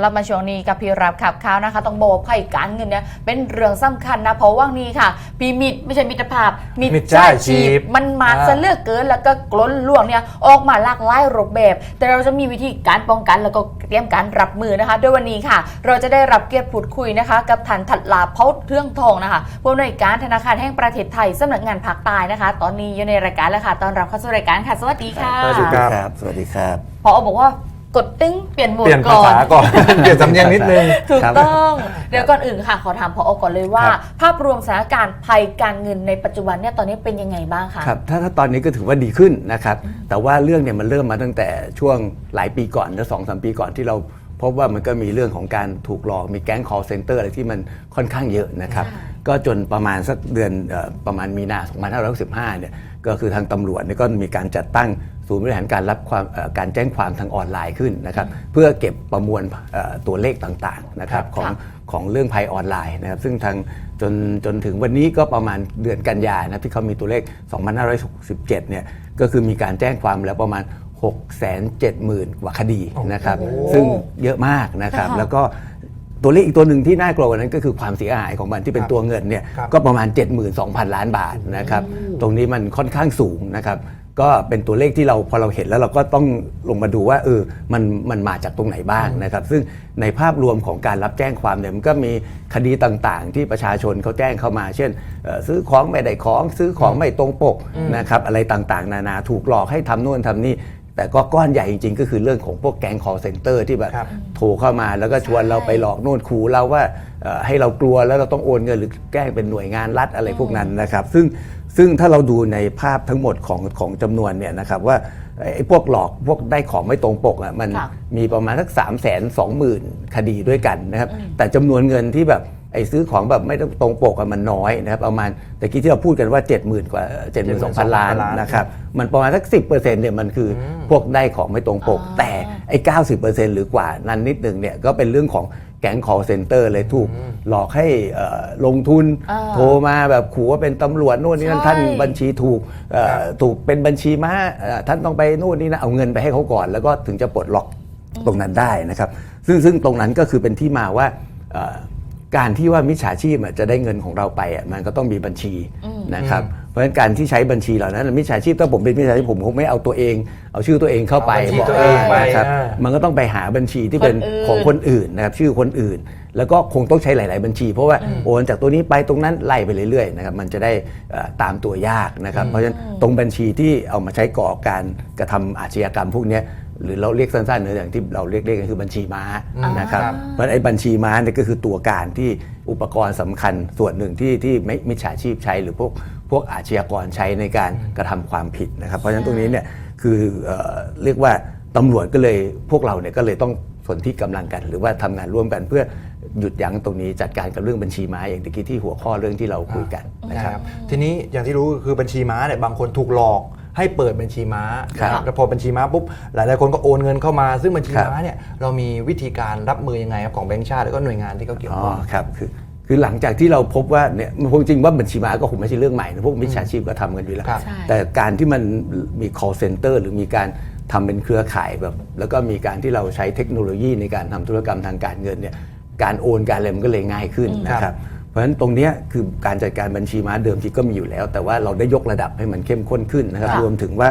เรามาช่วงนี้กับพี่รับขับข้าวนะคะ ต้องบอกว่าไพ่การเงินเนี่ยเป็นเรื่องสำคัญนะ เพราะว่างนี้ค่ะ พีมิดไม่ใช่มิตรภาพ มิมิจฉาชีพ มันมาอ่าซะเหลือกเกินแล้วก็กล้นล่วงเนี่ยออกมาหลากหลายรูปแบบ แต่เราจะมีวิธีการป้องกันแล้วก็เตรียมการรับมือนะคะด้วยวันนี้ค่ะ เราจะได้รับเกียรติพูดคุยนะคะ กับท่านถัดลาเพ้าเทืองทองนะคะผู้อำนวยการธนาคารแห่งประเทศไทยสำนักงานภาคใต้นะคะ ตอนนี้อยู่ในรายการแล้วค่ะตอนรับเข้าสู่รายการค่ะ สวัสดีค่ะสวัสดีครับครับสวัสดีครับพอบอกว่า กดตึ้งเปลี่ยนโหมดเปลี่ยนภาก่อนษาก่อน เปลี่ยนสำเนียงนิดนึง ถูกครับ ต้อง เดี๋ยวก่อนอื่นค่ะ ขอถามพอก่อนเลยว่า ครับ ภาพรวมสถานการณ์ภัยการเงินในปัจจุบันเนี่ยตอนนี้เป็นยังไงบ้างคะ ครับถ้าถ้าตอนนี้ก็ถือว่าดีขึ้นนะครับ แต่ว่าเรื่องเนี่ยมันเริ่มมาตั้งแต่ช่วงหลายปีก่อนนะสองสามปีก่อนที่เราพบว่ามันก็มีเรื่องของการถูกหลอกมีแก๊ง call center อะไรที่มันค่อนข้างเยอะนะครับค่ะก็จนประมาณสักเดือนเอ่อประมาณมีนา 2565 เนี่ยก็คือทางตำรวจเนี่ยก็มีการจัดตั้ง ศูนย์บริหารการรับความเอ่อการแจ้งความทางออนไลน์ขึ้นนะครับเพื่อเก็บประมวลเอ่อตัวเลขต่างๆนะครับของค่ะของเรื่องภัยออนไลน์นะครับซึ่งทางจนจนถึงวันนี้ก็ประมาณเดือนกันยานะที่เขามีตัวเลข 2567 เนี่ยก็คือมีการแจ้งความแล้วประมาณ 670,000 กว่าคดีนะครับโอ้โหซึ่งเยอะมากนะครับค่ะแล้วก็ตัวเลขอีกตัวหนึ่งที่น่ากลัวกว่านั้นก็คือความเสียหายของมันที่เป็นตัวเงินเนี่ยครับก็ประมาณ 72,000 ล้านบาทนะครับตรงนี้มันค่อนข้างสูงนะครับ ก็เป็นตัวเลขที่เราพอเราเห็นแล้วเราก็ต้องลงมาดูว่าเออมันมันมาจากตรงไหนบ้างนะครับ ซึ่งในภาพรวมของการรับแจ้งความเนี่ยมันก็มีคดีต่างๆ ที่ประชาชนเขาแจ้งเข้ามา เช่นเอ่อซื้อของไม่ได้ของ ซื้อของไม่ตรงปกนะครับอะไรต่างๆ นานาถูกหลอกให้ทำโน่นทำนี่ แต่ก็ก้อนใหญ่จริงๆ ก็คือเรื่องของพวกแก๊ง call center ที่แบบครับ โทรเข้ามาแล้วก็ชวนเราไปหลอกโน่นขู่เราว่าเอ่อให้เรากลัวแล้วเราต้องโอนเงินหรือแกล้งเป็นหน่วยงานรัฐอะไรพวกนั้นนะครับ ซึ่ง ซึ่งถ้าเราดูในภาพทั้งหมดของของจำนวนเนี่ยนะครับว่าไอ้พวกหลอกพวกได้ของไม่ตรงปกอะมันค่ะมีประมาณสัก3 2 0 0 0 0คดีด้วยกันนะครับแต่จำนวนเงินที่แบบไอ้ซื้อของแบบไม่ตรงปกอะมันน้อยนะครับประมาณแต่กี้ที่เราพูดกันว่า 70,000 กว่า 72,000 ล้านล้านนะครับมันประมาณสัก 10%เนี่ยมันคืออพวกได้ของไม่ตรงปกอ๋อแต่ไอ้ 90%หรือกว่านั้นนิดหนึ่งเนี่ยก็เป็นเรื่องของ แก๊ง call center เลยถูกหลอกให้เอ่อลงทุนอ่าโทรมาแบบขู่ว่าเป็นตำรวจนู่นนี่นั่นใช่ท่านบัญชีถูกเอ่อครับถูกเป็นบัญชีม้าเอ่อท่านต้องไปนู่นนี่นะเอาเงินไปให้เขาก่อน แล้วก็ถึงจะปลดล็อกตรงนั้นได้นะครับ ซึ่งซึ่งตรงนั้นก็คือเป็นที่มาว่าเอ่อการที่ว่ามิจฉาชีพอะจะได้เงินของเราไปอะมันก็ต้องมีบัญชีนะครับ เพราะฉะนั้นการที่ใช้บัญชีเหล่านั้นมิจฉาชีพถ้าผมเป็นมิจฉาชีพผมคงไม่เอาตัวเอง เอาชื่อตัวเองเข้าไปเอาบัญชีบอกตัวเองไปนะครับอ่ามันก็ต้องไปหาบัญชีที่เป็นคนอื่น ของคนอื่นนะครับชื่อคนอื่น แล้วก็คงต้องใช้หลาย ๆ บัญชี เพราะว่าโอนจากตัวนี้ไปตรงนั้นไล่ไปเรื่อย ๆ นะครับมันจะได้เอ่อตามตัวยากนะครับ เพราะฉะนั้นตรงบัญชีที่เอามาใช้ก่อการกระทำอาชญากรรมพวกเนี้ยหรือเราเรียกสั้นๆเนอะอย่างที่เราเรียกเรียกกันคือบัญชีม้านะครับครับเพราะฉะนั้นไอ้บัญชีม้าเนี่ยก็คือตัวการที่อุปกรณ์สำคัญส่วนหนึ่งที่ที่ไม่มิจฉาชีพใช้หรือพวก พวกอาชญากรใช้ในการกระทำความผิดนะครับ เพราะฉะนั้นตรงนี้เนี่ยคือเอ่อเรียกว่าตำรวจก็เลยพวกเราเนี่ยก็เลยต้องสนที่กำลังกัน หรือว่าทำงานร่วมกันเพื่อหยุดยั้งตรงนี้จัดการกับเรื่องบัญชีม้าอย่างตะกี้ที่หัวข้อเรื่องที่เราคุยกันนะนะคครัรับบทีนี้อย่างที่รู้คือบัญชีม้าเนี่ยบางคนถูกหลอกให้เปิดบัญชีม้าครับนะแล้วพอบัญชีม้าปุ๊บหลาย ๆ คนก็โอนเงินเข้ามา ซึ่งบัญชีครับม้าเนี่ยเรามีวิธีการรับมือยังไงครับของแบงก์ชาติแล้วก็หน่วยงานที่เขาเกี่ยวอ๋อข้องครับคือ คือหลังจากที่เราพบว่าเนี่ยมันคงจริงว่าบัญชีม้าก็คงไม่ใช่เรื่องใหม่นะพวกมิจฉาชีพก็ทำกันอยู่แล้วครับใช่ แต่การที่มันมี call center หรือมีการทำเป็นเครือข่ายแบบ แล้วก็มีการที่เราใช้เทคโนโลยีในการทำธุรกรรมทางการเงินเนี่ยการโอนการอะไรมันก็เลยง่ายขึ้นนะคครัรับบเพราะฉะนั้นตรงเนี้ยคือการจัดการบัญชีม้าเดิมทีก็มีอยู่แล้ว แต่ว่าเราได้ยกระดับให้มันเข้มข้นขึ้นนะครับค่ะรวมถึงว่า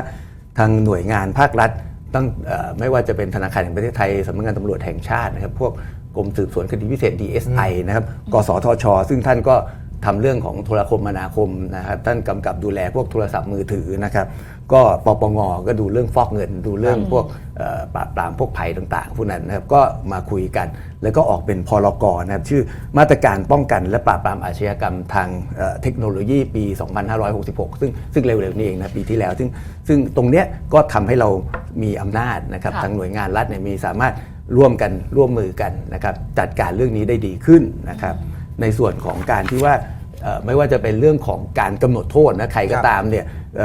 ทางหน่วยงานภาครัฐตั้งเอ่อไม่ว่าจะเป็นธนาคารแห่งประเทศไทยสำนักงานตำรวจแห่งชาตินะครับพวก กรมสืบสวนคดีพิเศษ DSI นะครับ กสทช ซึ่งท่านก็ทำเรื่องของโทรคมนาคมนะครับ ท่านกำกับดูแลพวกโทรศัพท์มือถือนะครับ ก็ปปงก็ดูเรื่องฟอกเงิน ดูเรื่องพวกเอ่อปราบปรามพวกภัยต่างๆพวกนั้นนะครับ ก็มาคุยกัน แล้วก็ออกเป็นพรกนะครับ ชื่อมาตรการป้องกันและปราบปรามอาชญากรรมทางเอ่อเทคโนโลยีปี 2566 ซึ่งซึ่งเร็วๆนี้เองนะปีที่แล้ว ซึ่งซึ่งตรงเนี้ยก็ทำให้เรามีอำนาจนะครับค่ะทางหน่วยงานรัฐเนี่ยมีสามารถ ร่วมกันร่วมมือกันนะครับจัดการเรื่องนี้ได้ดีขึ้นนะครับในส่วนของการที่ว่าไม่ว่าจะเป็นเรื่องของการกำหนดโทษนะใครก็ตามเนี่ยเ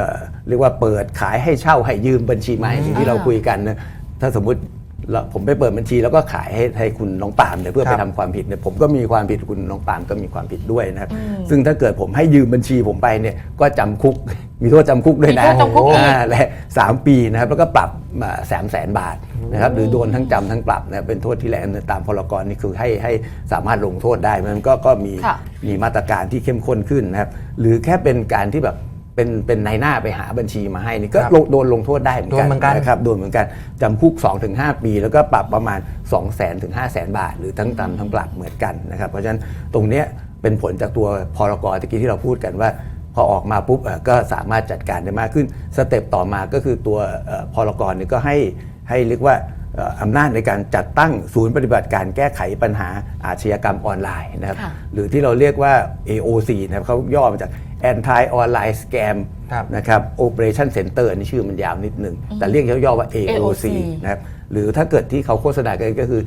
เรียกว่าเปิดขายให้เช่าให้ยืมบัญชีใหม่ที่เราคุยกันนะถ้าสมมติ เราผมไปเปิดบัญชีแล้วก็ขายให้ให้คุณน้องปาล์มเนี่ยเพื่อครัไปบทำความผิดเนี่ยผมก็มีความผิดคุณน้องปาล์มก็มีความผิดด้วยนะครับ ซึ่งถ้าเกิดผมให้ยืมบัญชีผมไปเนี่ยก็จำคุกมีโทษจำคุกด้วยนะมีโทษจำคุกอีกอ่าและสามปีนะครับแล้วก็ปรับสามแสนบาทนะครับหรือโดนทั้งจำทั้งปรับนะเป็นโทษที่แรงตามพรกรนี่คือให้ให้สามารถลงโทษได้มันก็ก็มีค่ะมีมาตรการที่เข้มข้นขึ้นนะครับหรือแค่เป็นการที่แบบ เป็นเป็นนายหน้าไปหาบัญชีมาให้นี่ก็ครับลงโดนลงโทษได้เหมือนโดกันนเหมือนกัน นะครับโดนเหมือนกันจำคุก 2-5 ปี แล้วก็ปรับประมาณ 2 0 0 0 0 0ถึง5 0 0 0 0 0 บาท หรือทั้งจำทั้งปรับเหมือนกันนะครับเพราะฉะนั้นตรงเนี้ยเป็นผลจากตัวพรกตะกี้ที่เราพูดกันว่า พอออกมาปุ๊บเอ่อก็สามารถจัดการได้มากขึ้นสเต็ปต่อมาก็คือตัวเอ่อพรกเนี่ยก็ให้ให้เรียกว่าเอ่ออำนาจในการจัดตั้งศูนย์ปฏิบัติการแก้ไขปัญหาอาชญากรรมออนไลน์นะครับ ค่ะ หรือที่เราเรียกว่า AOC นะครับเขาย่อมาจาก Anti Online Scam ครับนะครับ Operation Center นี่ชื่อมันยาวนิดหนึ่งแต่เรียกย่อๆว่า AOC AOC นะครับหรือถ้าเกิดที่เขาโฆษณากันก็คือ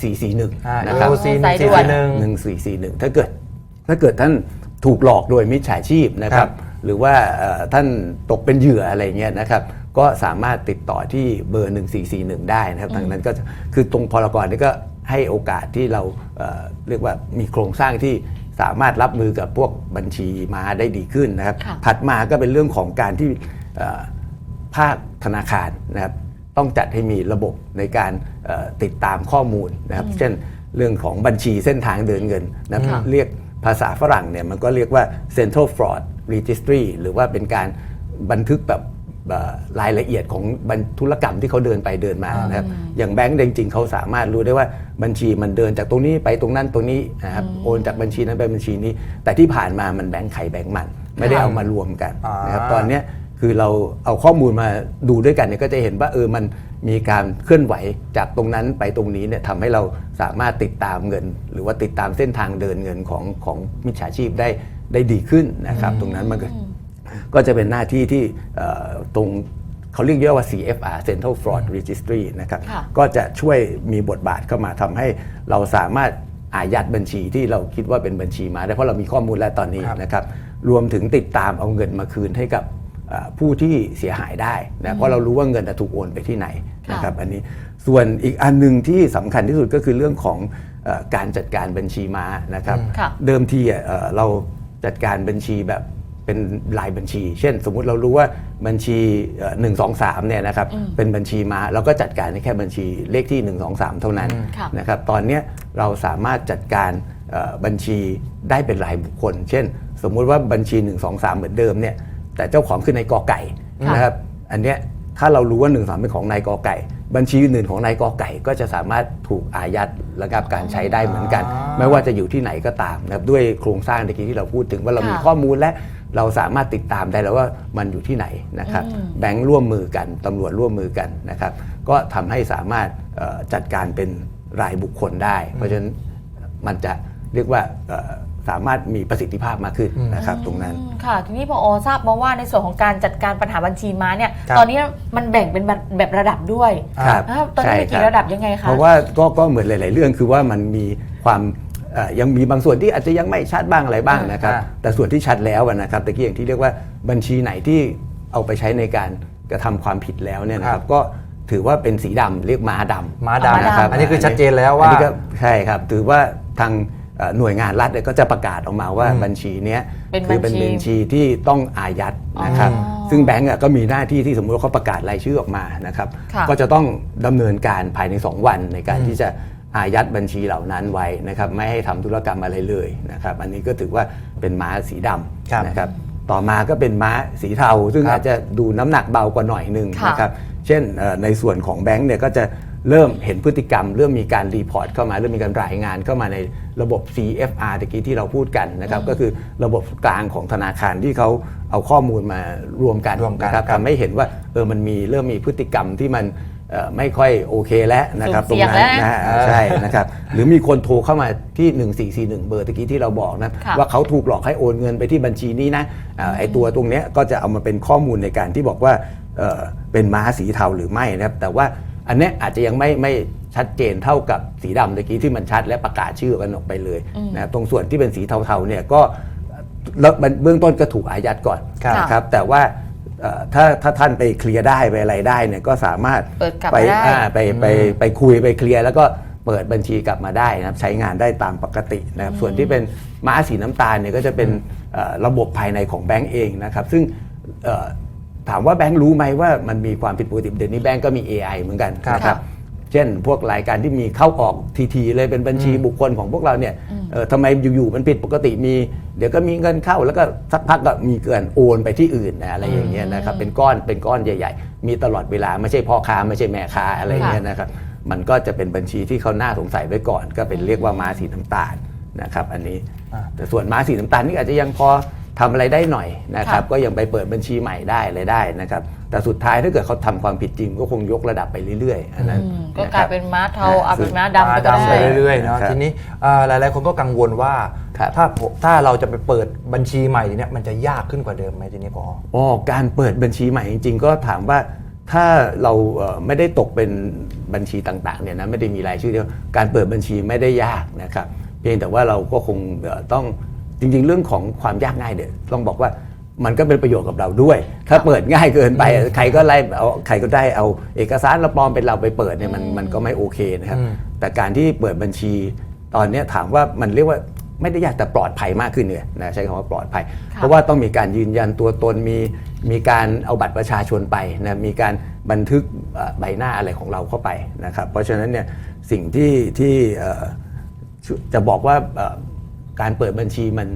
1441อ่านะครับ AOC ใส่ด่วนหนึ่ง1441 ถ้าเกิดถ้าเกิดท่านถูกหลอกโดยมิจฉาชีพนะคครัรับบหรือว่าเอ่อท่านตกเป็นเหยื่ออะไรเงี้ยนะครับก็สามารถติดต่อที่เบอร์ 1441 ได้นะครับทางนั้นก็จะคือตรงพรกรนี่ก็ให้โอกาสที่เราเอ่อเรียกว่ามีโครงสร้างที่ สามารถรับมือกับพวกบัญชีมาได้ดีขึ้นนะครับ ค่ะ ถัดมาก็เป็นเรื่องของการที่เอ่อภาคธนาคารนะครับต้องจัดให้มีระบบในการเอ่อติดตามข้อมูลนะครับ เช่นเรื่องของบัญชีเส้นทางเดินเงินนะครับค่ะเรียกภาษาฝรั่งเนี่ยมันก็เรียกว่า Central Fraud Registry หรือว่าเป็นการบันทึกแบบเอ่อ รายละเอียดของบัญธุรกรรมที่เขาเดินไปเดินมานะครับอย่างแบงก์จริงๆเขาสามารถรู้ได้ว่าบัญชีมันเดินจากตรงนี้ไปตรงนั้นตรงนี้นะครับโอนจากบัญชีนั้นไปบัญชีนี้ แต่ที่ผ่านมามันแบงก์ใครแบงก์มัน ไม่ได้เอามารวมกันนะครับอ่าตอนเนี้ยคือเราเอาข้อมูลมาดูด้วยกันเนี่ยก็จะเห็นว่าเออมันมีการเคลื่อนไหวจากตรงนั้นไปตรงนี้เนี่ยทำให้เราสามารถติดตามเงิน หรือว่าติดตามเส้นทางเดินเงินของของมิจฉาชีพได้ได้ดีขึ้นนะครับ ตรงนั้นมันก็ ก็จะเป็นหน้าที่ที่เอ่อตรงเขาเรียกย่อว่า CFR Central Fraud Registry นะครับค่ะก็จะช่วยมีบทบาทเข้ามาทำให้เราสามารถอายัดบัญชีที่เราคิดว่าเป็นบัญชีมาได้เพราะเรามีข้อมูลแล้วตอนนี้ครับนะครับ รวมถึงติดตามเอาเงินมาคืนให้กับเอ่อผู้ที่เสียหายได้นะเพราะเรารู้ว่าเงินน่ะถูกโอนไปที่ไหนค่ะนะครับอันนี้ส่วนอีกอันหนึ่งที่สำคัญที่สุดก็คือเรื่องของเออการจัดการบัญชีม้านะครับค่ะเดิมทีอะเอ่อเราจัดการบัญชีแบบ เป็นรายบัญชี เช่น สมมุติเรารู้ว่าบัญชีหนึ่งสองสามเนี่ยนะครับเป็นบัญชีม้าเราก็จัดการได้แค่บัญชีเลขที่ 1 2 3 เท่านั้นค่ะนะครับตอนเนี้ยเราสามารถจัดการเอ่อบัญชีได้เป็นรายบุคคล เช่น สมมุติว่าบัญชี 1 2 3 เหมือนเดิมเนี่ยแต่เจ้าของคือนายกอไก่ค่ะนะครับอันเนี้ยถ้าเรารู้ว่า1 3เป็นของนายกอไก่ บัญชีอื่นของนายกอไก่ ก็จะสามารถถูกอายัดระงับการใช้ได้เหมือนกันอ่าไม่ว่าจะอยู่ที่ไหนก็ตามนะครับด้วยโครงสร้างตะกี้ที่เราพูดถึงว่าเรามีค่ะข้อมูลและ เราสามารถติดตามได้แล้วว่ามันอยู่ที่ไหนนะครับอืมแบงค์ร่วมมือกันตำรวจร่วมมือกันนะครับก็ทำให้สามารถเอ่อจัดการเป็นรายบุคคลได้ เพราะฉะนั้นมันจะเรียกว่าเอ่อสามารถมีประสิทธิภาพมากขึ้นนะครับตรงนั้นอืมค่ะ ทีนี้พอทราบมาว่าในส่วนของการจัดการปัญหาบัญชีม้าเนี่ยครับตอนนี้มันแบ่งเป็นแบบแบบระดับด้วยครับนะครับตอนนี้มีใช่กี่ครับระดับยังไงคะ เพราะว่าก็ก็เหมือนหลาย ๆ เรื่องคือว่ามันมีความเอ่อ ยังมีบางส่วนที่อาจจะยังไม่ชัดบ้างอะไรบ้างนะครับอ่าแต่ส่วนที่ชัดแล้วอะนะครับตะกี้อย่างที่เรียกว่าบัญชีไหนที่เอาไปใช้ในการกระทำความผิดแล้วเนี่ยนะคครัรับบก็ถือว่าเป็นสีดำเรียกม้าดำม้าดำนะครับอันนี้คือชัดเจนแล้วว่าอันนี้ก็ใช่ครับ ถือว่าทางเอ่อหน่วยงานรัฐเนี่ยก็จะประกาศออกมาว่าอืมบัญชีเนี้ยเป็นคือเป็นบัญชีบัญชีที่ต้องอายัดนะครับอ๋อซึ่งแบงก์อะก็มีหน้าที่ที่สมมติว่าเขาประกาศรายชื่อออกมานะครับค่ะก็จะต้องดำเนินการภายใน 2 วันในการอืมที่จะ อายัดบัญชีเหล่านั้นไว้นะครับไม่ให้ทำธุรกรรมอะไรเลยนะครับอันนี้ก็ถือว่าเป็นม้าสีดครับำนะครับต่อมาก็เป็นม้าสีเทา ซึ่งครับอาจจะดูน้ำหนักเบากว่าหน่อยหนึงค่ะนะครับเช่นเอ่อในส่วนของแบงก์เนี่ยก็จะเริ่มเห็นพฤติกรรม เริ่มมีการรีพอร์ตเข้ามา เริ่มมีการรายงานเข้ามาในระบบ CFR ตะกี้ที่เราพูดกันนะครับ ก็คือระบบกลางของธนาคารที่เขาเอาข้อมูลมารวมกันรวมกันนะครับครับทำให้เห็นว่าเออมันมีเริ่มมีพฤติกรรมที่มันเอ่อ ไม่ค่อยโอเคแล้วนะครับตสุ่รงมเสี่ยงนั้นแล้วนะฮะใช่นะครับหรือมีคนโทรเข้ามาที่ 1441 เบอร์ตะกี้ที่เราบอกนะค่ะ ว่าเขาถูกหลอกให้โอนเงินไปที่บัญชีนี้นะอ่าไอตัวตรงเนี้ยก็จะเอามาเป็นข้อมูลในการที่บอกว่าเอ่อเป็นม้าสีเทาหรือไม่นะครับแต่ว่าอันเนี้ยอาจจะยังไม่ไม่ชัดเจนเท่ากับสีดำตะกี้ที่มันชัดและประกาศชื่อกันออกไปเลยนะครับตรงส่วนที่เป็นสีเทาๆเนี่ยก็ แล้วเบื้องต้นก็ถูกอายัดก่อนครับ นะครับแต่ว่าเอ่อ ถ้าถ้าท่านไปเคลียร์ได้ไปอะไรได้เนี่ยก็สามารถเปิดกลับไปมาได้ อ่าไปไปไปคุยไปเคลียร์แล้วก็เปิดบัญชีกลับมาได้นะครับใช้งานได้ตามปกตินะครับส่วนที่เป็นม้าสีน้ำตาลเนี่ยก็จะเป็นเอ่อระบบภายในของแบงก์เองนะครับซึ่งเอ่อถามว่าแบงค์รู้ไหมว่ามันมีความผิดปกติเดี๋ยวนี้แบงค์ก็มี AI เหมือนกันครับนะครับ เช่น พวกรายการที่มีเข้าออกทีๆเลยเป็นบัญชีบุคคลของพวกเราเนี่ยเออทำไมอยู่ๆมันผิดปกติมี เดี๋ยวก็มีเงินเข้าแล้วก็สักพักก็มีเกินโอนไปที่อื่นนะอะไรอย่างเงี้ยนะครับเป็นก้อนเป็นก้อนใหญ่ ๆ มีตลอดเวลาไม่ใช่พ่อค้าไม่ใช่แม่ค้าอะไรอย่างเงี้ยนะครับมันก็จะเป็นบัญชีที่เขาน่าสงสัยไว้ก่อน ก็เป็นเรียกว่าม้าสีน้ำตาลนะครับอันนี้อ่าแต่ส่วนม้าสีน้ำตาลนี่อาจจะยังพอ ทำอะไรได้หน่อยนะครับค่ะก็ยังไปเปิดบัญชีใหม่ได้อะไรได้นะครับแต่สุดท้ายถ้าเกิดเขาทำความผิดจริงก็คงยกระดับไปเรื่อยๆอันนั้นอืมก็ะกคลารัยบเป็นม้าเทาอ่าเอาเป็นม้าดำไปก็ดำไปได้เรื่อยๆเนาะครับทีนี้อ่าหลายๆคนก็กังวลว่าครับถ้าผมถ้าเราจะไปเปิดบัญชีใหม่ทีเนี้ยมันจะยากขึ้นกว่าเดิมไหมทีนี้พออ๋อการเปิดบัญชีใหม่จริงๆก็ถามว่าถ้าเราเอ่อไม่ได้ตกเป็นบัญชีต่างๆเนี่ยนะไม่ได้มีรายชื่อเดียวการเปิดบัญชีไม่ได้ยากนะครับ เพียงแต่ว่าเราก็คงเอ่อต้อง จริง ๆ เรื่องของความยากง่ายเนี่ยต้องบอกว่ามันก็เป็นประโยชน์กับเราด้วย ถ้าเปิดง่ายเกินไปใครก็ไล่เอาใครก็ได้เอาเอกสารเราปลอมเป็นเราไปเปิดเนี่ยมันมันก็ไม่โอเคนะครับอืมแต่การที่เปิดบัญชีตอนเนี้ยถามว่ามันเรียกว่าไม่ได้ยากแต่ปลอดภัยมากขึ้นเนี่ยนะใช้คำว่าปลอดภัยค่ะเพราะว่าต้องมีการยืนยันตัวตนมีมีการเอาบัตรประชาชนไปนะมีการบันทึกเอ่อใบหน้าอะไรของเราเข้าไปนะครับ เพราะฉะนั้นเนี่ยสิ่งที่ที่เอ่อจะบอกว่าเอ่อ การเปิดบัญชีมัน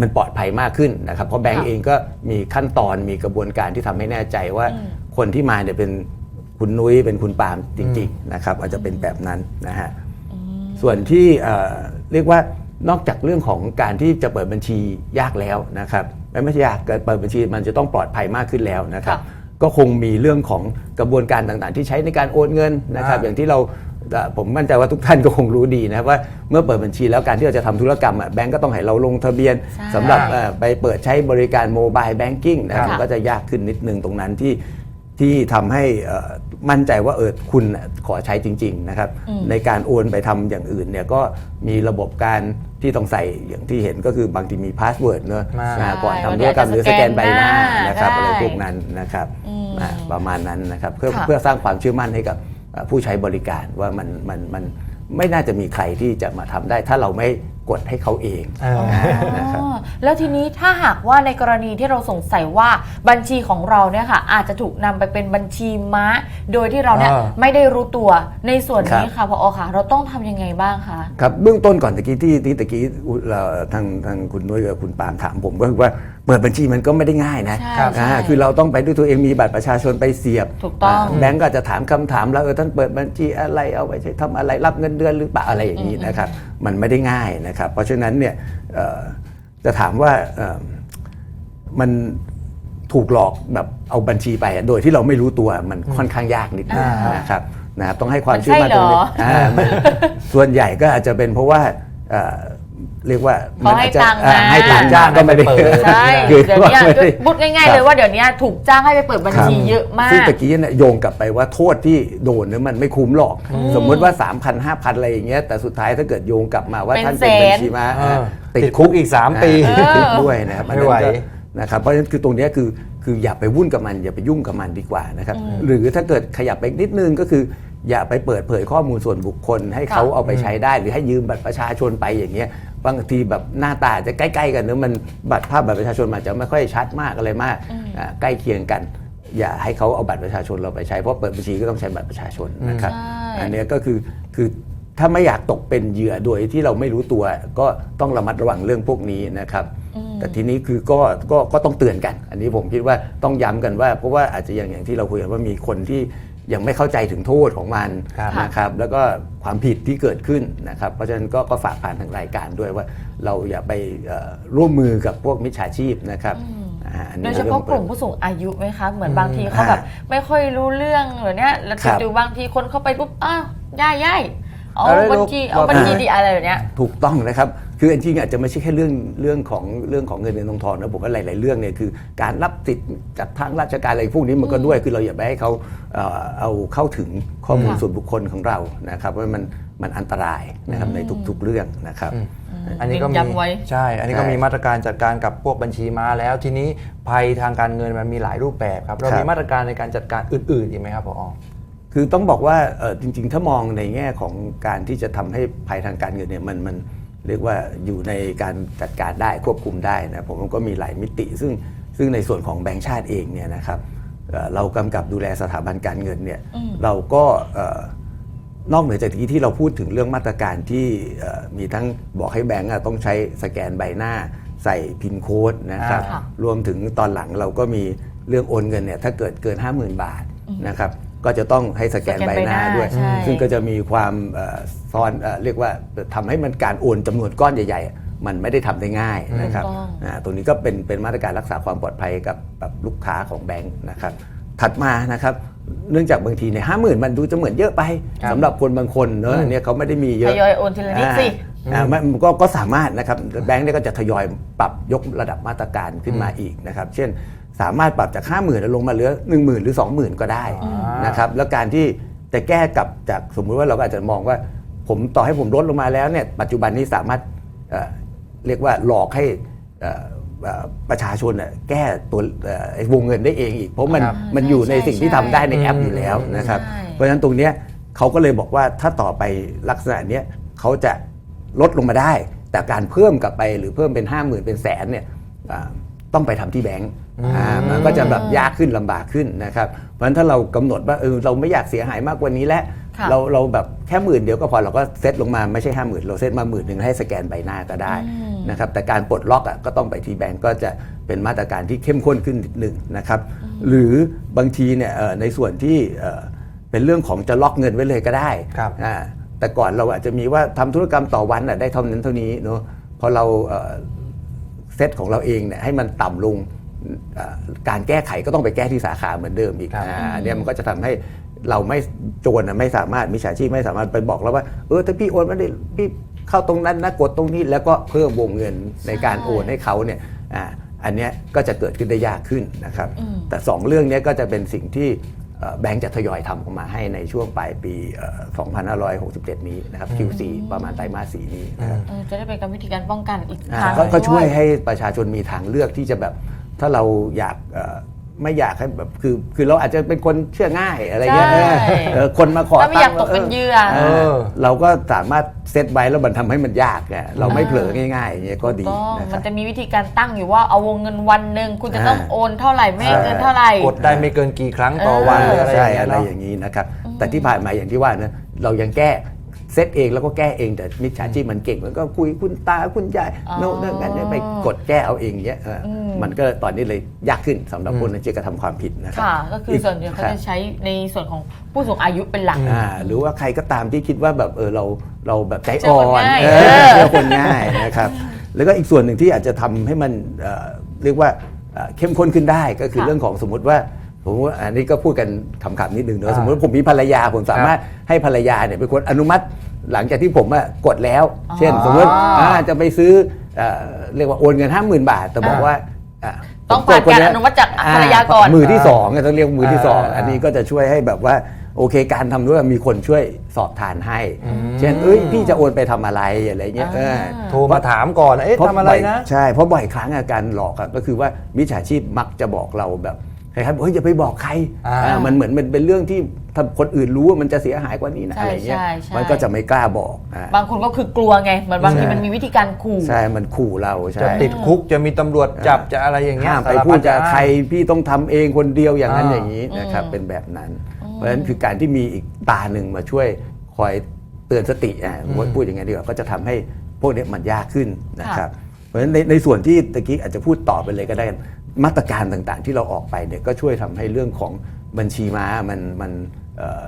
มันปลอดภัยมากขึ้นนะครับ เพราะแบงก์ค่ะเองก็มีขั้นตอนมีกระบวนการที่ทำให้แน่ใจว่าอืมคนที่มาเนี่ยเป็นคุณนุ้ยเป็นคุณปาล์มจริงๆนะครับอาจจะเป็นแบบนั้นนะฮะส่วนที่เอ่อเรียกว่านอกจากเรื่องของการที่จะเปิดบัญชียากแล้วนะครับไม่ไม่ใช่ยากการเปิดบัญชีมันจะต้องปลอดภัยมากขึ้นแล้วนะครับค่ะก็คงมีเรื่องของกระบวนการต่างๆ ที่ใช้ในการโอนเงินนะครับอ่าอย่างที่เราเอ่อ ผมมั่นใจว่าทุกท่านก็คงรู้ดีนะครับว่าเมื่อเปิดบัญชีแล้วการที่เราจะทำธุรกรรมอะแบงก์ก็ต้องให้เราลงทะเบียนใช่สำหรับเอ่อไปเปิดใช้บริการโมบายแบงกิ้งนะคครัรับบมันก็จะยากขึ้นนิดนึงตรงนั้นที่ที่ทำให้เอ่อมั่นใจว่าเออคุณน่ะขอใช้จริง ๆ นะครับอืมในการโอนไปทำอย่างอื่นเนี่ยก็มีระบบการที่ต้องใส่อย่างที่เห็นก็คือบางทีมีพาสเวิร์ดเนอะมาอ่าก่อนใช่ทำธุรกรรมหรือสแกนใบหน้านะครับได้อะไรพวกนั้นนะครับอืมอ่าประมาณนั้นนะครับเพื่อค่ะเพื่อสร้างความเชื่อมั่นให้กับเอ่อ ผู้ใช้บริการว่ามันมันมันไม่น่าจะมีใครที่จะมาทำได้ ถ้าเราไม่ กดให้เขาเองเออนะครับอ๋อแล้วทีนี้ถ้าหากว่าในกรณีที่เราสงสัยว่าบัญชีของเราเนี่ยค่ะอาจจะถูกนำไปเป็นบัญชีม้า โดยที่เราเนี่ยอ่าไม่ได้รู้ตัวในส่วนนี้ครับค่ะพอค่ะ เราต้องทำยังไงบ้างคะครับเบื้องต้นก่อนตะกี้ที่ที่ตะกี้เราทางทางคุณนุ้ยกับคุณปาล์มถามผมก็คือว่าเปิดบัญชีมันก็ไม่ได้ง่ายนะใช่ครับอ่าใช่คือเราต้องไปด้วยตัวเองมีบัตรประชาชนไปเสียบถูกต้องาแบงก์ก็จะถามคำถามแล้วเออท่านเปิดบัญชีอะไรเอาไว้ใช้ทำอะไรรับเงินเดือนหรือเปล่าอะไรอย่างนี้นะครับมันไม่ได้ง่ายนะครับ เพราะฉะนั้นเนี่ยเอ่อจะถามว่าเอ่อมันถูกหลอกแบบเอาบัญชีไปอะโดยที่เราไม่รู้ตัวมันค่อนข้างยากนิดนึงอ่านนะครับนะครับต้องให้ความมันเชื่อมั่นใช่ตรงนี้เหรออ่ามันส่วนใหญ่ก็อาจจะเป็นเพราะว่า เอ่อเรียกว่าเขาให้อาจจะตังค์อ่ามาให้ตังค์จ้างก็ไม่ได้ให้ไปเปิดใช่คือเดี๋ยวเนี้ยไม่ได้พูดง่ายๆเลยว่าเดี๋ยวนี้ถูกจ้างให้ไปเปิดบัญชีเยอะมากซึ่งตะกี้เนี่ยโยงกลับไปว่าโทษที่โดนเนี่ยมันไม่คุ้มหรอก สมมติว่า 3,000 5,000อะไรอย่างเงี้ยแต่สุดท้ายถ้าเกิดโยงกลับมาว่าเป็นท่านเป็นแสนบัญชีม้าเออติดติดคุกอีกสามปีอ่าติดคุกด้วยนะครับไม่ไหวอันนั้นก็นะครับเพราะฉะนั้นคือตรงเนี้ยคือคืออย่าไปวุ่นกับมัน อย่าไปยุ่งกับมันดีกว่านะครับหรือถ้าเกิดขยับไปอีกนิดนึงก็คืออย่าไปเปิดเผยข้อมูลส่วนบุคคล ให้เขาเอาไปใช้ได้ หรือให้ยืมบัตรประชาชนไปอย่างเงี้ย บางทีแบบหน้าตาจะใกล้ ๆ กันเนอะมันบัตรภาพบัตรประชาชนมันอาจจะไม่ค่อยชัดมากอะไรมากอ่าใกล้เคียงกัน อย่าให้เขาเอาบัตรประชาชนเราไปใช้เพราะเปิดบัญชีก็ต้องใช้บัตรประชาชนนะครับใช่อันเนี้ยก็คือคือถ้าไม่อยากตกเป็นเหยื่อโดยที่เราไม่รู้ตัว ก็ต้องระมัดระวังเรื่องพวกนี้นะครับ แต่ทีนี้คือก็ก็ก็ต้องเตือนกัน อันนี้ผมคิดว่าต้องย้ำกันว่าเพราะว่าอาจจะอย่างอย่างที่เราคุยกันว่ามีคนที่ ยังไม่เข้าใจถึงโทษของมันครับนะครับแล้วก็ความผิดที่เกิดขึ้นนะครับ เพราะฉะนั้นก็ก็ฝากผ่านทางรายการด้วยว่าเราอย่าไปเอ่อร่วมมือกับพวกมิจฉาชีพนะครับอ่าอันโดนี้ยเฉพาะกลุ่มผู้สูงอายุไหมคะเหมือนบางทีเขาแบบไม่ค่อยรู้เรื่องหรือเนี้ยแล้วครับจู่ๆบางทีคนเข้าไปปุ๊บอ้าวย่ายย่ายเอาเอาได้บัญชีลูกเอาบัญชีดีอะไรแบบเนี้ยถูกต้องนะครับ คือจริงๆอาจจะไม่ใช่แค่เรื่องเรื่องของเรื่องของเงินเดือนทองทองนะผมว่าหลาย ๆ เรื่องเนี่ยคือการรับสิทธิ์จากทางราชการอะไรพวกนี้มันก็ด้วยคือเราอย่าไปให้เขาเอ่อเอาเข้าถึงข้อมูลค่ะส่วนบุคคลของเรานะครับว่ามันมันอันตรายนะครับในทุก ๆ เรื่องนะครับ อันนี้ก็มีย้ำไว้ ใช่ อันนี้ก็ใช่มีมาตรการจัดการกับพวกบัญชีม้าแล้วทีนี้ภัยทางการเงินมันมีหลายรูปแบบครับ เราครับมีมาตรการในการจัดการอื่นๆอีกไหมครับพอคือต้องบอกว่าเอ่อจริง ๆ ถ้ามองในแง่ของการที่จะทำให้ภัยทางการเงินเนี่ยมันมัน เรียกว่าอยู่ในการจัดการได้ควบคุมได้นะผมว่าก็มีหลายมิติ ซึ่งซึ่งในส่วนของแบงก์ชาติเองเนี่ยนะครับเอ่อเรากำกับดูแลสถาบันการเงินเนี่ยอืมเราก็เอ่อนอกเหนือจากที่ที่เราพูดถึงเรื่องมาตรการที่เอ่อมีทั้งบอกให้แบงก์อะต้องใช้สแกนใบหน้า ใส่พินโค้ดนะครับค่ะรวมถึงตอนหลังเราก็มีเรื่องโอนเงินเนี่ยถ้าเกิดเกิน 50,000 บาทนะครับ ก็จะต้องให้สแกนสแกนใบใบหหน้าน้าด้วย ใช่ ซึ่งก็จะมีความเอ่อซ้อนเอ่อเรียกว่าทำให้มันการโอนจำนวนก้อนใหญ่ๆอะมันไม่ได้ทำได้ง่ายนะครับถูกต้อง อ่าตรงนี้ก็เป็นเป็นมาตรการรักษาความปลอดภัยกับกับลูกค้าของแบงค์นะครับ ถัดมานะครับ เนื่องจากบางทีเนี่ยห้าหมื่นมันดูจะเหมือนเยอะไปครับสำหรับคนบางคนเนอะอันเนี้ยเขาไม่ได้มีเยทอะ ยอยโอนทีละนิดสิ อ่ามันก็ก็สามารถนะครับแบงค์เนี่ยก็จะทยอยปรับยกระดับมาตรการขึ้นมาอีกนะครับ เช่น สามารถปรับจาก 5 0,000ลงมาเหลือ 1 0,000 หรือ 20,000 ก็ได้อ่านนะครับแล้วการที่จะแก้กลับจากสมมุติว่าเราก็อาจจะมองว่า ผมต่อให้ผมลดลงมาแล้วเนี่ยปัจจุบันนี้สามารถเอ่อเรียกว่าหลอกให้เอ่อเอ่อประชาชนน่ะแก้ตัวเอ่อไอ้วงเงินได้เองอีก เพราะมันครับ มันอยู่ในใช่สิ่งที่ใช่ทำได้ในแอปอืมอยู่แล้วนะครับ ใช่ เพราะฉะนั้นตรงเนี้ยเขาก็เลยบอกว่าถ้าต่อไปลักษณะเนี้ยเขาจะลดลงมาได้ แต่การเพิ่มกลับไปหรือเพิ่มเป็น 5 0,000 เป็นแสนเนี่ยอ่าต้องไปทำที่แบงก์ อ่ามันก็จะแบบยากขึ้นลำบากขึ้นนะครับ เพราะฉะนั้นถ้าเรากำหนดว่าเออเราไม่อยากเสียหายมากกว่านี้แล้วค่ะเราเราแบบแค่หมื่นเดียวก็พอเราก็เซตลงมาไม่ใช่ห้าหมื่นเราเซตมาหมื่นหนึ่งให้สแกนใบหน้าก็ได้อืมนะครับแต่การปลดล็อกอะก็ต้องไปที่แบงก์ก็จะเป็นมาตรการที่เข้มข้นขึ้นนิดหนึ่งนะครับหรือบางทีเนี่ยเอ่อในส่วนที่เอ่อเป็นเรื่องของจะล็อกเงินไว้เลยก็ได้ครับอ่าแต่ก่อนเราอาจจะมีว่าทำธุรกรรมต่อวันน่ะได้เท่านั้นเท่านี้เนาะพอเราเอ่อเซตของเราเองเนี่ยให้มันต่ำลงอ่า การแก้ไขก็ต้องไปแก้ที่สาขาเหมือนเดิมอีกครับอ่าอันเนี้ยมันก็จะทำให้เราไม่โจรน่ะไม่สามารถมิจฉาชีพไม่สามารถไปบอกเราว่าเออถ้าพี่โอนมาได้พี่เข้าตรงนั้นนะกดตรงนี้แล้วก็เพิ่มวงเงินในการโอนให้เขาเนี่ยอ่าอันเนี้ยก็จะเกิดขึ้นได้ยากขึ้นนะครับอืมแต่สองเรื่องเนี้ยก็จะเป็นสิ่งที่เอ่อแบงก์จะทยอยทำออกมาให้ในช่วงปลายปีเอ่อ2567 นี้นะครับ Q4 ประมาณไตรมาสสีนี้นะครับเออจะได้เป็นการวิธีการป้องกันอีกอ่าทางก็ก็ด้ช่วยให้ประชาชนมีทางเลือกที่จะแบบ ถ้าเราอยากเอ่อไม่อยากให้แบบคือคือเราอาจจะเป็นคนเชื่อง่ายอะไรเงี้ยใช่ เออเออคนมาขอถ้าไม่อยากตัตงกค์เป็นเหยื่อ เออเราก็สามารถเซตไว้แล้วมันทำให้มันยากไงเราไม่เผลอง่ายๆอย่างเงี้ยก็ดีถูต้องนะคมัรันบ จะมีวิธีการตั้งอยู่ว่าเอาวงเงินวันหนึ่งคุณจะต้องอ่า โอนเท่าไหร่ไม่ให้เกินเท่าไหร่ กดได้ไม่เกินกี่ครั้งต่อวันหรืออะไรอใช่ย่างเงี้ยอะไรเนาะ อย่างนี้นะครับ แต่ที่ผ่านมาอย่างที่ว่านะเรายังแก้ เซตเองแล้วก็แก้เองแต่มิจฉาชีพมันเก่งมันก็คุยคุณตาคุณยายอ๋อโน้ตเรื่องนั้นเนี่ยไปกดแก้เอาเองเงี้ยเอออม มันก็ตอนนี้เลยยากขึ้นสำหรับคนที่จะกระทำความผิดนะครับค่ะ ก็คือส่วนใหญ่เขาครับจะใช้ในส่วนของผู้สูงอายุเป็นหลัก อ่าหรือว่าใครก็ตามที่คิดว่าแบบเออเราเราแบบใจเชื่ออ่คอนนง่ายเอเอออเชื่อคนง่ายนะครับแล้วก็อีกส่วนหนึ่งที่อาจจะทำให้มันเอ่อเรียกว่าเอ่อเข้มข้นขึ้นได้ก็คือค่ะเรื่องของสมมติว่า ผมว่าอันนี้ก็พูดกันขำๆนิดนึงเนอะอ่าสมมติว่าผมมีภรรยาผมสามารถให้ภรรยาเนี่ยเป็นคนอนุมัติหลังจากที่ผมอะกดแล้ว อ๋อเช่น สมมติอ่าจะไปซื้อเอ่อเรียกว่าโอนเงินห้าหมื่นบาท แต่บอกว่าะต้องผมกดผ่านการคเย อนุมัติจากภรรยาก่อน มือที่สองอะต้องเรียกมือที่สองอ่าอันนี้ก็จะช่วยให้แบบว่าโอเคการทำด้วยมีคนช่วยสอบทานให้ อืม เช่นเอ้ยพี่จะโอนไปทำอะไรอะไรเงี้ยอ่าเออโทรมาถามก่อน เอ๊ะเพาทำอะไรบ่ยนะ ใช่เพราะบ่อยครั้งอาการหลอกอะก็คือว่ามิจฉาชีพมักจะบอกเราแบบ ใครครับเฮ้ยอย่าไปบอกใครอ่าอ่ามันเหมือนมันเป็นเรื่องที่ถ้าคนอื่นรู้ว่ามันจะเสียหายกว่านี้นะใช่อะไรเงี้ยใช่ใช่ มันก็จะไม่กล้าบอกอ่า บางคนก็คือกลัวไงเหมือนบางทีใช่ มันมีวิธีการขู่ ใช่ มันขู่เราใช่จะติดคุกจะมีตำรวจจับจะอะไรอย่างเงี้ยห้ามไปสารพูพัดกับอ้างใครพี่ต้องทำเองคนเดียวอย่างนั้นอ่า อย่างนี้นะครับอืมเป็นแบบนั้น เพราะฉะนั้นคือการที่มีอีกตาหนึ่งมาช่วยคอยเตือนสติอะพูดอย่างนี้นดีกว่าก็จะทำให้พวกนี้มันยากขึ้นนะครับ เพราะฉะนั้นในในส่วนที่ตะกี้อาจจะพูดต่อไปเลยก็ได้มาตรการต่างๆ ที่เราออกไปเนี่ยก็ช่วยทำให้เรื่องของบัญชีม้ามันมันเอ่อ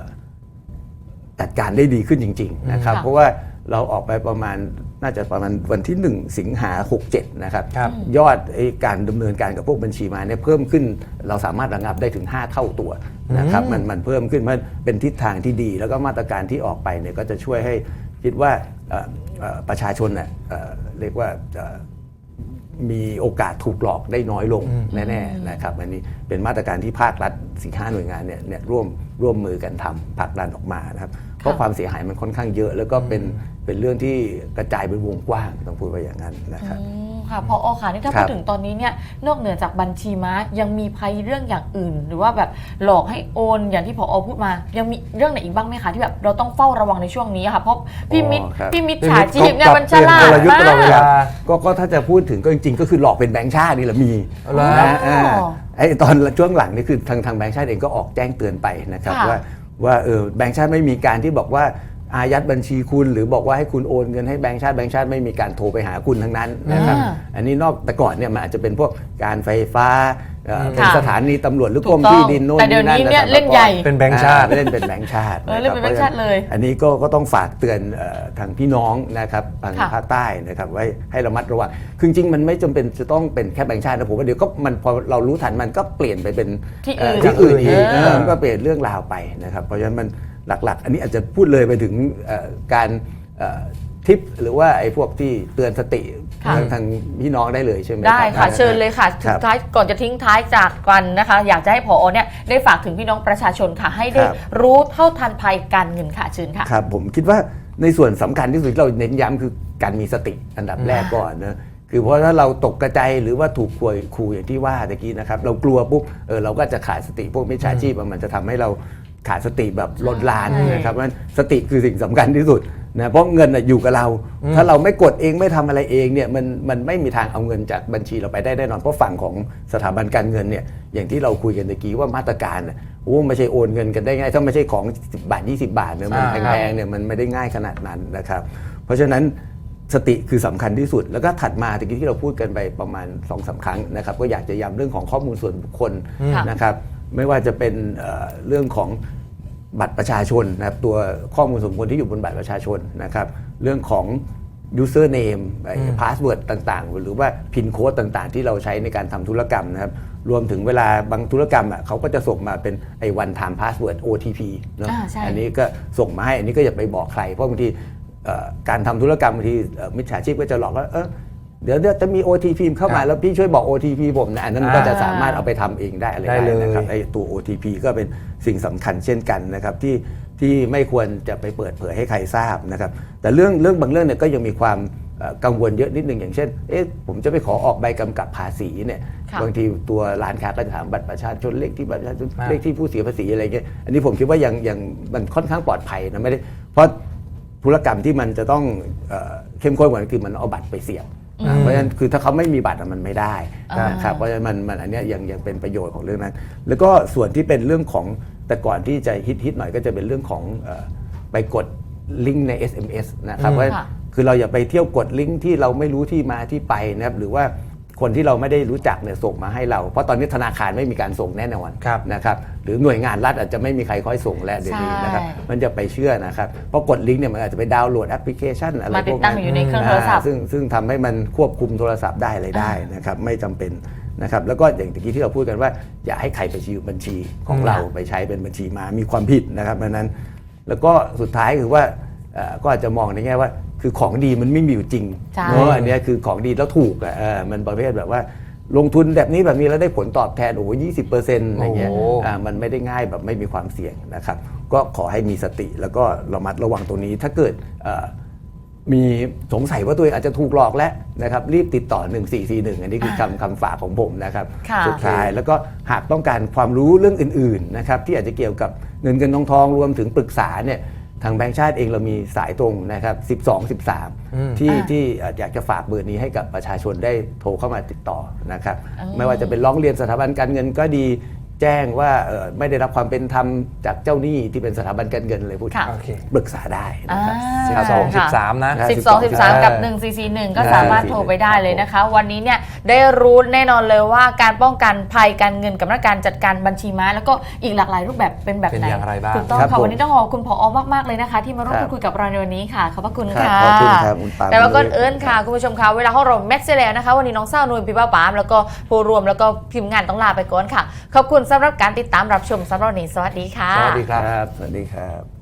จัดการได้ดีขึ้นจริง ๆ นะครับค่ะเพราะว่าเราออกไปประมาณน่าจะประมาณวันที่ 1 สิงหา 67 นะครับครับยอดไอ้การดำเนินการกับพวกบัญชีม้าเนี่ยเพิ่มขึ้นเราสามารถระงับได้ถึง 5 เท่าตัวนะครับอืมมันมันเพิ่มขึ้นมันเป็นทิศทางที่ดี แล้วก็มาตรการที่ออกไปเนี่ยก็จะช่วยให้คิดว่าเอ่อเอ่อประชาชนเน่ยเอ่อเรียกว่าเอ่อ มีโอกาสถูกหลอกได้น้อยลงแน่ๆนะครับอันนี้เป็นมาตรการที่ภาครัฐสี่ห้าหน่วยงานเนี่ยเนี่ยร่วมร่วมมือกันทำผลักดันออกมานะครับ เพราะความเสียหายมันค่อนข้างเยอะ แล้วก็เป็นเป็นเรื่องที่กระจายเป็นวงกว้างต้องพูดว่าอย่างนั้นนะครับอืมค่ะพออค่ะนี่ถ้าครัพูบดถึงตอนนี้เนี่ยนอกเหนือจากบัญชีม้ายังมีภัยเรื่องอย่างอื่น หรือว่าแบบหลอกให้โอนอย่างที่พออพูดมา ยังมีเรื่องไหนอีกบ้างไหมคะที่แบบเราต้องเฝ้าระวังในช่วงนี้ค่ะเพราะพี่มิตรอ๋อครับพี่มิตรพี่ฉามิตรชีพเนี่ยก็มันฉลาดเปลี่ยนกลยุทธ์ตลอดเวลามากก็ก็ถ้าจะพูดถึงก็จริงๆ ก็คือหลอกเป็นแบงค์ชาตินี่แหละมีเหรอนะอ่าอ๋อไอ้ตอนช่วงหลังนี่คือทางทางแบงค์ชาติเองก็ออกแจ้งเตือนไปนะครับค่ะว่า ว่าเออแบงค์ชาติไม่มีการที่บอกว่า อายัดบัญชีคุณหรือบอกว่าให้คุณโอนเงินให้แบงค์ชาติแบงค์ชาติไม่มีการโทรไปหาคุณทั้งนั้นนะครับอ่าอันนี้นอกแต่ก่อนเนี่ยมันอาจจะเป็นพวกการไฟฟ้าเอ่อเป็นค่ะ สถานีตำรวจหรือกถูรกมต้องที่ดินโน่นแต่เดี๋ยวนี่นั่นนี้เนี่ยและสรรพากรเล่นใหญ่ เป็นแบงค์ชาติ อ่เล่นเป็นแบงค์ชาติเออเล่นเป็นแบงค์ชาติเลยอันนี้ก็ก็ต้องฝากเตือนเอ่อทางพี่น้องนะครับทางค่ะ ภาคใต้นะครับไว้ให้ระมัดระวังคือจริงๆมันไม่จำเป็นจะต้องเป็นแค่แบงค์ชาตินะผมว่าเดี๋ยวก็มันพอเรารู้ทันมันก็เปลี่ยนไปเป็น ที่เอ่ออื่นที่อื่นอีกเออ เออมันก็เปลี่ยนเรื่องราวไปนะครับ เพราะฉะนั้นมัน หลัก ๆ อันนี้อาจจะพูดเลยไปถึงเอ่อการเอ่อทิปหรือว่าไอ้พวกที่เตือนสติค่ะทางทางพี่น้องได้เลยใช่ไหมได้รับค่ะเชิญเลยค่ะครับสุดท้ายก่อนจะทิ้งท้ายจากกันนะคะ อยากจะให้พอเนี่ยได้ฝากถึงพี่น้องประชาชนค่ะ ให้ได้ครับรู้เท่าทันภัยการเงินค่ะเชิญค่ะครับผมคิดว่าในส่วนสำคัญที่สุดที่เราเน้นย้ำคือการมีสติอันดับแรกก่อนนะคือเพราะถ้าเราตกกระจายหรือว่าถูกควยคูอย่างที่ว่าตะกี้นะครับ เรากลัวปุ๊บเออเราก็จะขาดสติพวกมิจฉาชีพอะมันจะทำให้เรา ขาดสติแบบลดลานใช่นะครับเพราะฉะนั้นสติคือสิ่งสำคัญที่สุดนะเพราะเงินน่ะอยู่กับเรา ถ้าเราไม่กดเองไม่ทำอะไรเองเนี่ยมันมันไม่มีทางเอาเงินจากบัญชีเราไปได้แน่นอนเพราะฝั่งของสถาบันการเงินเนี่ยอย่างที่เราคุยกันตะกี้ว่ามาตรการน่ะโอ้ไม่ใช่โอนเงินกันได้ง่ายถ้าไม่ใช่ของ 10 บาท 20 บาทเนี่ยมันอ่าแพงๆเนี่ยมันไม่ได้ง่ายขนาดนั้นนะครับ เพราะฉะนั้นสติคือสำคัญที่สุด แล้วก็ถัดมาตะกี้ที่เราพูดกันไปประมาณ2อสาครั้งนะครับก็อยากจะย้ำเรื่องของข้อมูลส่วนบุคคลค่ะนะครับ ไม่ว่าจะเป็นเอ่อเรื่องของบัตรประชาชนนะครับตัวข้อมูลส่วนบุคคลที่อยู่บนบัตรประชาชนนะครับ เรื่องของ username พาสเวิร์ดต่างๆ หรือว่าพินโค้ดต่างๆ ที่เราใช้ในการทำธุรกรรมนะครับ รวมถึงเวลาบางธุรกรรมอะเขาก็จะส่งมาเป็นไอ้ one time password OTP เนอะอ่าใช่ อันนี้ก็ส่งมาให้ อันนี้ก็อย่าไปบอกใคร เพราะบางทีเอ่อการทำธุรกรรมบางทีเอ่อมิจฉาชีพก็จะหลอกว่าเออ เดี๋ยวเดี๋ยวจะมี OTP เข้ามาครับแล้วพี่ช่วยบอก OTP ผมนะอันนั้นก็อ่าจะสามารถเอาไปทำเองได้อะไรได้ได้เลยนะครับไอ้ตัว OTP ก็เป็นสิ่งสำคัญเช่นกันนะครับที่ที่ไม่ควรจะไปเปิดเผยให้ใครทราบนะครับ แต่เรื่องเรื่องบางเรื่องเนี่ยก็ยังมีความเอ่อกังวลเยอะนิดนึงอย่างเช่น เอ๊ะผมจะไปขอออกใบกำกับภาษีเนี่ยค่ะบางทีตัวร้านค้าก็จะถามบัตรประชาชนเลขที่บัตรประชาชนอ่าเลขที่ผู้เสียภาษีอะไรเงี้ย อันนี้ผมคิดว่ายังยังมันค่อนข้างปลอดภัยนะไม่ได้ เพราะธุรกรรมที่มันจะต้องเอ่อเข้มข้นกว่านั้นคือมันเอาบัตรไปเสียบนะ เพราะฉะนั้นคือถ้าเขาไม่มีบัตรอะมันไม่ได้อ่านนะครับเพราะฉะนั้นมันมันอันเนี้ยยังยังเป็นประโยชน์ของเรื่องนั้น แล้วก็ส่วนที่เป็นเรื่องของแต่ก่อนที่จะฮิตฮิตหน่อยก็จะเป็นเรื่องของเอ่อไปกดลิงก์ใน SMS นะครับอืมเพราะค่ะคือเราอย่าไปเที่ยวกดลิงก์ที่เราไม่รู้ที่มาที่ไปนะครับหรือว่า คนที่เราไม่ได้รู้จักเนี่ยส่งมาให้เรา เพราะตอนนี้ธนาคารไม่มีการส่งแน่นอนครับนะครับหรือหน่วยงานรัฐอาจจะไม่มีใครค่อยส่งแล้วเดี๋ยวนี้นะครับใช่มันจะไปเชื่อนะครับเพราะกดลิงก์เนี่ยมันอาจจะไปดาวน์โหลดแอปพลิเคชันอะไรมาติพดวกตั้งนั้นอยู่ในเครื่องโทรศัพท์อ่าซึ่งซึ่งทำให้มันควบคุมโทรศัพท์ได้อะไรได้นะครับไม่จำเป็นนะครับแล้วก็อย่างตะกี้ที่เราพูดกันว่า อย่าให้ใครไปยืมบัญชีของเราไปใช้เป็นบัญชีมามีความผิดนะครับดังนั้น แล้วก็สุดท้ายคือว่าเอ่อก็อาจจะมองในแง่ว่า คือของดีมันไม่มีอยู่จริงใช่ เนอะอันเนี้ยคือของดีแล้วถูกอะเออมันประเภทแบบว่า ลงทุนแบบนี้แบบนี้แล้วได้ผลตอบแทนโอ้โหยี่สิบเปอร์เซ็นต์อะไรเงี้ยโอ้โห อ่ามันไม่ได้ง่ายแบบไม่มีความเสี่ยงนะครับ ก็ขอให้มีสติแล้วก็ระมัดระวังตรงนี้ถ้าเกิดเอ่อ มีสงสัยว่าตัวเองอาจจะถูกหลอกแล้วนะครับรีบติดต่อ 1441 อันนี้คือคำคำฝากของผมนะครับค่ะ สุดท้ายแล้วก็หากต้องการความรู้เรื่องอื่นๆนะครับที่อาจจะเกี่ยวกับเงินเงินทองทองรวมถึงปรึกษาเนี่ย ทางแบงค์ชาติเองเรามีสายตรงนะครับ 12อืม13 ที่อ่าที่อยากจะฝากเบอร์นี้ให้กับประชาชนได้โทรเข้ามาติดต่อนะครับอืมไม่ว่าจะเป็นร้องเรียนสถาบันการเงินก็ดี แจ้งว่าเอ่อไม่ได้รับความเป็นธรรมจากเจ้าหนี้ที่เป็นสถาบันการเงินอะไรพวกนี้ค่ะโอเคปรึกษาได้นะครับสิบอ่าสองค่ะสิบสามนะครับ12 13กับเออ1 4 4 1ก็เออสามารถโทรไปได้เลยนะคะ วันนี้เนี่ยได้รู้แน่นอนเลยว่าการป้องกันภัยการเงินกับมาตรการจัดการบัญชีม้า แล้วก็อีกหลากหลายรูปแบบเป็นแบบเป็นไหนอย่างไรบ้างถูกต้องครับค่ะผมวันนี้ต้องขอบคุณผอมากๆเลยนะคะ ที่มาร่วมครับพูดคุยกับเราในวันนี้ค่ะขอบพระคุณครับค่ะขอบคุณครับคุณปาล์มแต่ว่าก่อนเอิญค่ะคุณผู้ชมคะเวลาของเราแม็กซ์แล้วนะคะ วันนี้น้องเศร้านุยพี่ป้าปามแล้วก็ผู้รวมแล้วก็ทีมงานต้องลาไปก่อนค่ะขอบคุณสำหรับการติดตามรับชมสำหรับวันนี้สวัสดีค่ะ สวัสดีครับครับสวัสดีครับ